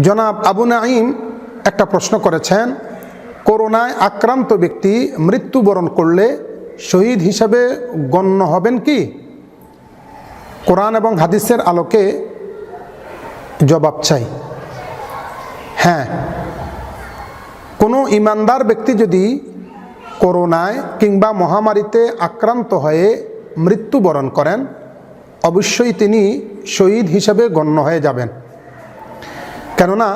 জনাব আবু নাইম একটা প্রশ্ন করেছেন, করোনায় আক্রান্ত ব্যক্তি মৃত্যুবরণ করলে শহীদ হিসাবে গণ্য হবেন কি? কোরআন এবং হাদিসের আলোকে জবাব চাই। হ্যাঁ কোনো ইমানদার ব্যক্তি যদি করোনায় কিংবা মহামারীতে আক্রান্ত হয়ে মৃত্যুবরণ করেন, অবশ্যই তিনি শহীদ হিসাবে গণ্য হয়ে যাবেন। কেননা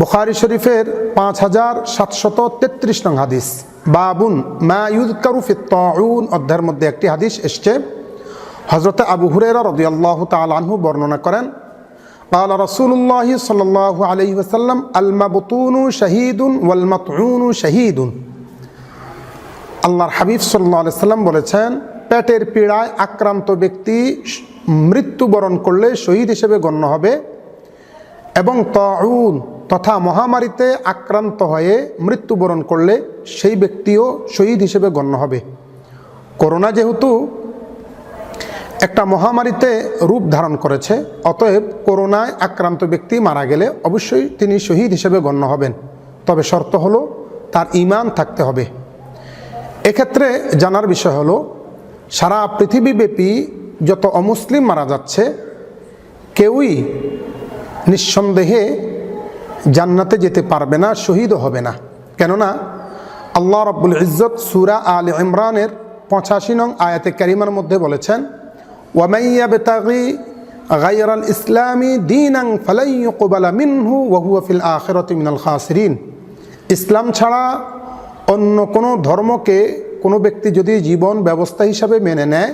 বুখারি শরীফের পাঁচ হাজার সাতশত তেত্রিশ নং হাদিস বাবুন মা ইউদকারু ফিত্তাউন অধ্যায়ের মধ্যে একটি হাদিস এসছে হজরতে আবু হুরেরা রদিয়াল্লাহ তালাহু বর্ণনা করেন قال رسول الله صلى الله عليه وسلم المبطون شهيد والمطعون شهيد আল্লাহর হাবিব সাল্লাহ সাল্লাম বলেছেন পেটের পীড়ায় আক্রান্ত ব্যক্তি মৃত্যুবরণ করলে শহীদ হিসেবে গণ্য হবে এবং তাউন তথা মহামারীতে আক্রান্ত হয়ে মৃত্যুবরণ করলে সেই ব্যক্তিও শহীদ হিসেবে গণ্য হবে। করোনা যেহেতু একটা মহামারীতে রূপ ধারণ করেছে, অতএব করোনায় আক্রান্ত ব্যক্তি মারা গেলে অবশ্যই তিনি শহীদ হিসেবে গণ্য হবেন। তবে শর্ত হলো, তার ইমান থাকতে হবে। এক্ষেত্রে জানার বিষয় হলো, সারা পৃথিবীব্যাপী যত অমুসলিম মারা যাচ্ছে, কেউই নিঃসন্দেহে জান্নাতে যেতে পারবে না, শহীদও হবে না। কেননা আল্লাহ রব্বুল ইজ্জত সুরা আল ইমরানের পঁচাশি নং আয়াতে ক্যারিমার মধ্যে বলেছেন ওয়ামাইয়া বেতাগি গাইরাল ইসলামী দিনাং ফালাইকুবালা মিনহু ওয়াহুয়াফিল আখেরত মিনাল খাসরিন। ইসলাম ছাড়া অন্য কোনো ধর্মকে কোনো ব্যক্তি যদি জীবন ব্যবস্থা হিসাবে মেনে নেয়,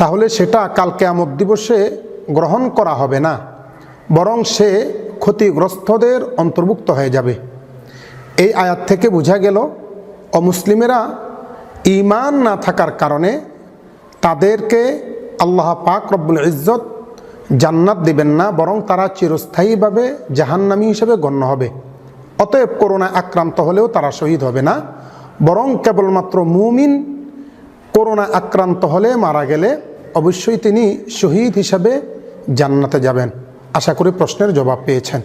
তাহলে সেটা কাল কেয়ামত দিবসে গ্রহণ করা হবে না। বরং সে ক্ষতিগ্রস্তদের অন্তর্ভুক্ত হয়ে যাবে। এই আয়াত থেকে বোঝা গেল, অমুসলিমেরা ইমান না থাকার কারণে তাদেরকে আল্লাহ পাক রব্বুল ইজ্জত জান্নাত দেবেন না, বরং তারা চিরস্থায়ীভাবে জাহান্নামী হিসেবে গণ্য হবে। অতএব করোনায় আক্রান্ত হলেও তারা শহীদ হবে না, বরং কেবলমাত্র মুমিন করোনায় আক্রান্ত হলে মারা গেলে অবশ্যই তিনি শহীদ হিসাবে জান্নাতে যাবেন। আশা করি প্রশ্নের জবাব পেয়েছেন।